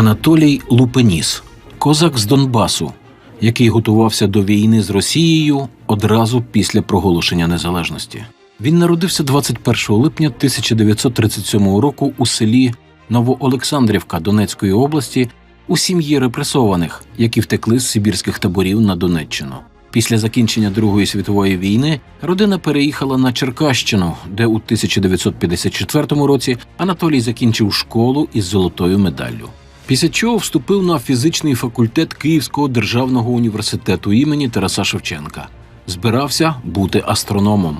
Анатолій Лупеніс, козак з Донбасу, який готувався до війни з Росією одразу після проголошення незалежності. Він народився 21 липня 1937 року у селі Новоолександрівка Донецької області у сім'ї репресованих, які втекли з сибірських таборів на Донеччину. Після закінчення Другої світової війни родина переїхала на Черкащину, де у 1954 році Анатолій закінчив школу із золотою медаллю. Після чого вступив на фізичний факультет Київського державного університету імені Тараса Шевченка. Збирався бути астрономом.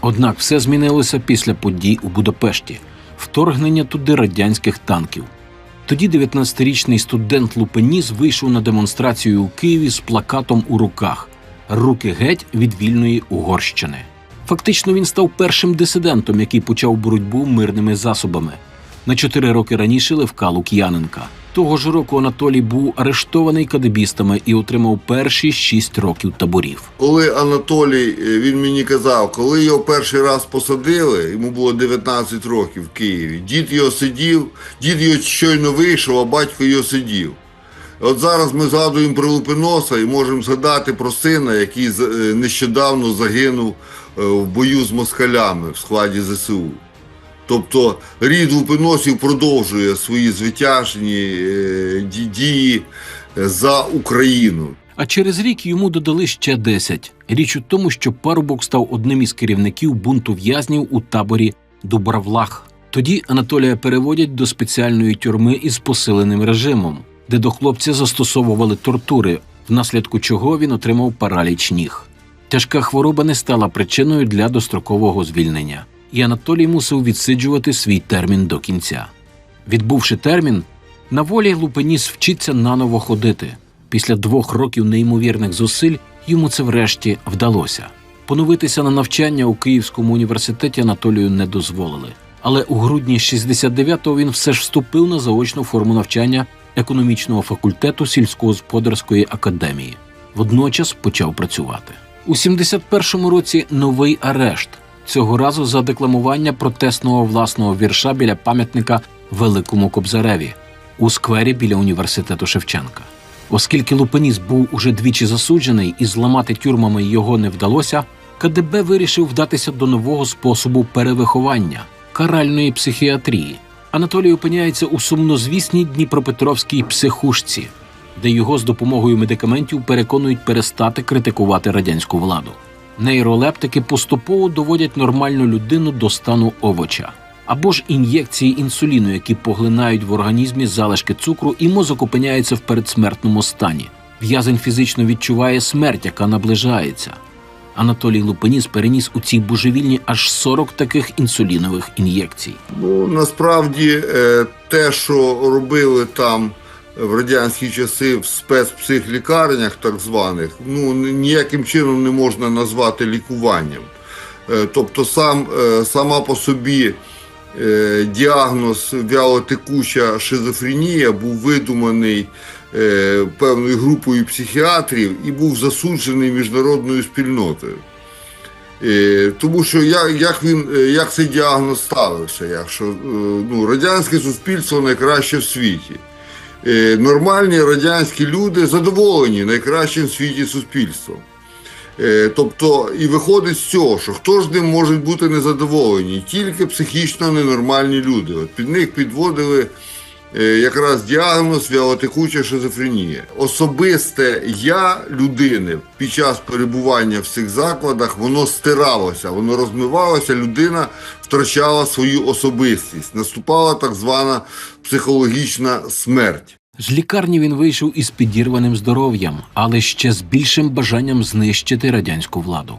Однак все змінилося після подій у Будапешті, вторгнення туди радянських танків. Тоді 19-річний студент Лупеніс вийшов на демонстрацію у Києві з плакатом у руках Руки геть від вільної Угорщини. Фактично він став першим дисидентом, який почав боротьбу мирними засобами. На чотири роки раніше Левка Лук'яненка. Того ж року Анатолій був арештований кадебістами і отримав перші шість років таборів. Коли Анатолій, е, він мені казав, коли його перший раз посадили, йому було 19 років в Києві. Дід його сидів, дід його щойно вийшов, а батько його сидів. От зараз ми згадуємо про Лупиноса і можемо згадати про сина, який е, нещодавно загинув е, в бою з москалями в складі ЗСУ. Тобто рід Лупиносів продовжує свої звитяжні е, дії е, за Україну. А через рік йому додали ще 10. Річ у тому, що парубок став одним із керівників бунту в'язнів у таборі Дубравлах. Тоді Анатолія переводять до спеціальної тюрми із посиленим режимом, де до хлопця застосовували тортури, внаслідку чого він отримав параліч ніг. Тяжка хвороба не стала причиною для дострокового звільнення, і Анатолій мусив відсиджувати свій термін до кінця. Відбувши термін, на волі Лупеніс вчиться наново ходити. Після двох років неймовірних зусиль йому це врешті вдалося. Поновитися на навчання у Київському університеті Анатолію не дозволили. Але у грудні 69-го він все ж вступив на заочну форму навчання економічного факультету сільськогосподарської академії. Водночас почав працювати. У 71-му році новий арешт. Цього разу за декламування протестного власного вірша біля пам'ятника Великому Кобзареві у сквері біля університету Шевченка. Оскільки Лупеніс був уже двічі засуджений і зламати тюрмами його не вдалося, КДБ вирішив вдатися до нового способу перевиховання каральної психіатрії. Анатолій опиняється у сумнозвісній Дніпропетровській психушці, де його з допомогою медикаментів переконують перестати критикувати радянську владу. Нейролептики поступово доводять нормальну людину до стану овоча. Або ж ін'єкції інсуліну, які поглинають в організмі залишки цукру, і мозок опиняється в передсмертному стані. В'язень фізично відчуває смерть, яка наближається. Анатолій Лупеніс переніс у цій божевільні аж 40 таких інсулінових ін'єкцій. Ну, насправді, е, те, що робили там в радянські часи в спецпсихлікарнях, так званих, ну ніяким чином не можна назвати лікуванням. Е, Тобто, сам, е, сама по собі е, діагноз вялотекуча шизофренія був видуманий певною групою психіатрів і був засуджений міжнародною спільнотою. Тому що як, як він як цей діагноз ставився, якщо ну, радянське суспільство найкраще в світі. Е, Нормальні радянські люди задоволені найкращим в світі суспільством. Е, Тобто, і виходить з цього, що хто ж ним може бути незадоволені? Тільки психічно ненормальні люди. От під них підводили е, якраз діагноз вялотекуча шизофренія. Особисте я людини під час перебування в цих закладах воно стиралося, воно розмивалося, людина втрачала свою особистість. Наступала так звана психологічна смерть. З лікарні він вийшов із підірваним здоров'ям, але ще з більшим бажанням знищити радянську владу.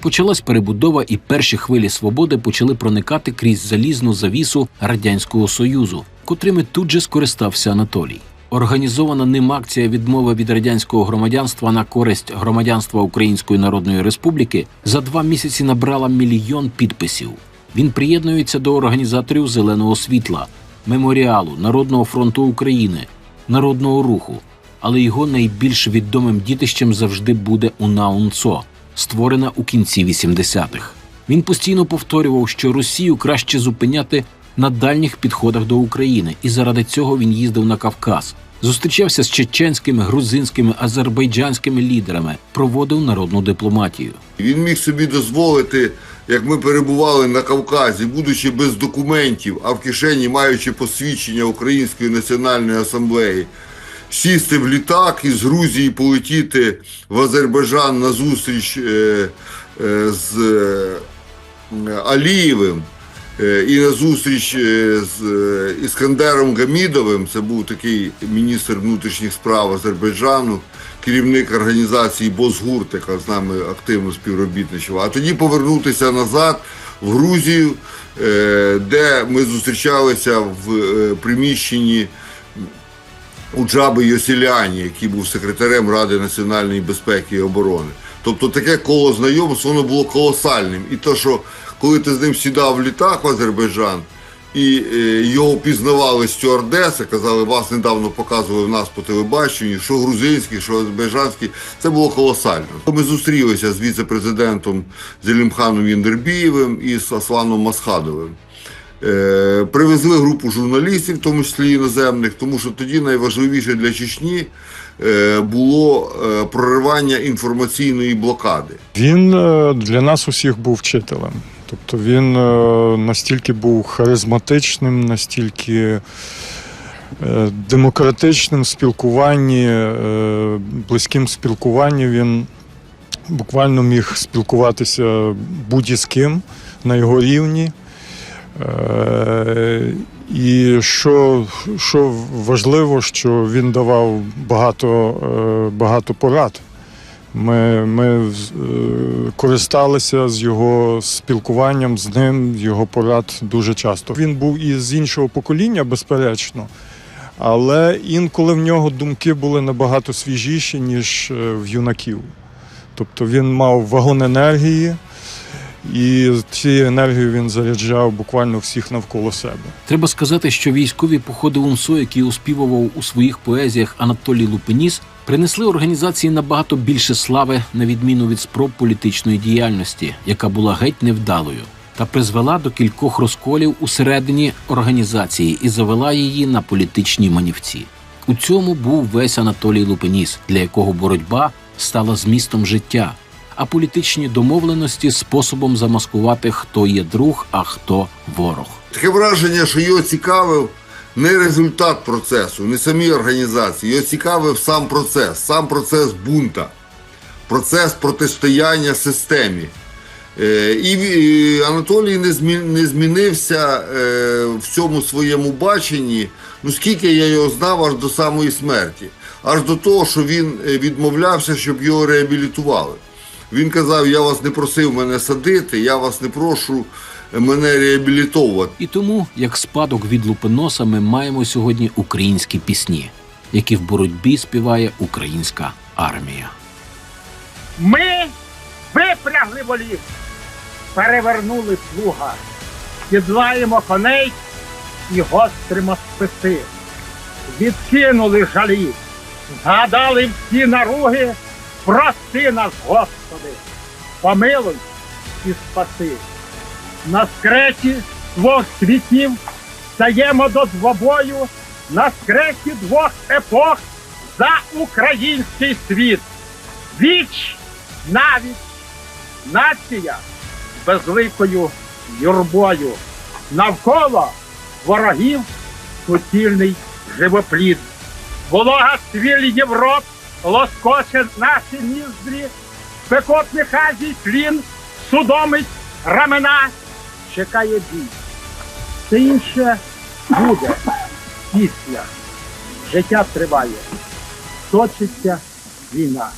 Почалась перебудова, і перші хвилі свободи почали проникати крізь залізну завісу радянського союзу, котрими тут же скористався Анатолій. Організована ним акція відмови від радянського громадянства на користь громадянства Української Народної Республіки за два місяці набрала мільйон підписів. Він приєднується до організаторів зеленого світла, меморіалу, Народного фронту України, народного руху. Але його найбільш відомим дітищем завжди буде УНАУНЦО, створена у кінці 80-х. Він постійно повторював, що Росію краще зупиняти на дальніх підходах до України, і заради цього він їздив на Кавказ. Зустрічався з чеченськими, грузинськими, азербайджанськими лідерами, проводив народну дипломатію. Він міг собі дозволити, як ми перебували на Кавказі, будучи без документів, а в кишені маючи посвідчення Української національної асамблеї, сісти в літак і з Грузії полетіти в Азербайджан на зустріч е, е, з е, Алієвим. І на зустріч з Іскандером Гамідовим, це був такий міністр внутрішніх справ Азербайджану, керівник організації Бозгурт, яка з нами активно співробітничала. А тоді повернутися назад в Грузію, е, де ми зустрічалися в е, приміщенні у Джаби Йосіляні, який був секретарем Ради національної безпеки і оборони. Тобто таке коло знайомств, воно було колосальним. І то, що коли ти з ним сідав в літак в Азербайджан, і е, його пізнавали стюардеси, казали, вас недавно показували в нас по телебаченню, що грузинський, що азербайджанський, це було колосально. Ми зустрілися з віце-президентом Зелімханом Єндербієвим і з Асланом Масхадовим. Е, Привезли групу журналістів, в тому числі іноземних, тому що тоді найважливіше для Чечні е, було проривання інформаційної блокади. Він для нас усіх був вчителем. Тобто він е, настільки був харизматичним, настільки е, демократичним в спілкуванні, е, близьким спілкуванні. Він буквально міг спілкуватися будь-з ким на його рівні. І що, що важливо, що він давав багато, багато порад. Ми, ми е, користалися з його спілкуванням з ним, його порад дуже часто. Він був із іншого покоління, безперечно, але інколи в нього думки були набагато свіжіші, ніж е, в юнаків. Тобто він мав вагон енергії, і цією енергією він заряджав буквально всіх навколо себе. Треба сказати, що військові походи УНСО, які оспівував у своїх поезіях Анатолій Лупеніс, принесли організації набагато більше слави на відміну від спроб політичної діяльності, яка була геть невдалою, та призвела до кількох розколів усередині організації і завела її на політичні манівці. У цьому був весь Анатолій Лупеніс, для якого боротьба стала змістом життя, а політичні домовленості способом замаскувати, хто є друг, а хто ворог. Таке враження, що його цікавив не результат процесу, не самі організації, його цікавив сам процес, сам процес бунта, процес протистояння системі. Е, І Анатолій не змінився е, в цьому своєму баченні. Ну скільки я його знав аж до самої смерті, аж до того, що він е, відмовлявся, щоб його реабілітували. Він казав: я вас не просив мене садити, я вас не прошу мене реабілітовувати. І тому, як спадок від Лупеноса, ми маємо сьогодні українські пісні, які в боротьбі співає українська армія. Ми випрягли волів, перевернули плуга, сідлаємо коней і гостримо списи, відкинули жалі, згадали всі наруги, прости нас, Господи, помилуй і спаси. На скреті двох світів стаємо до двобою, на скреті двох епох за український світ. Віч навіть нація безликою юрбою. Навколо ворогів суцільний живоплід. Волога свіль Європ лоскоче наші ніздрі, спекотний хазій тлін судомить рамена, чекає бій. Все інше буде після. Життя триває, точиться війна.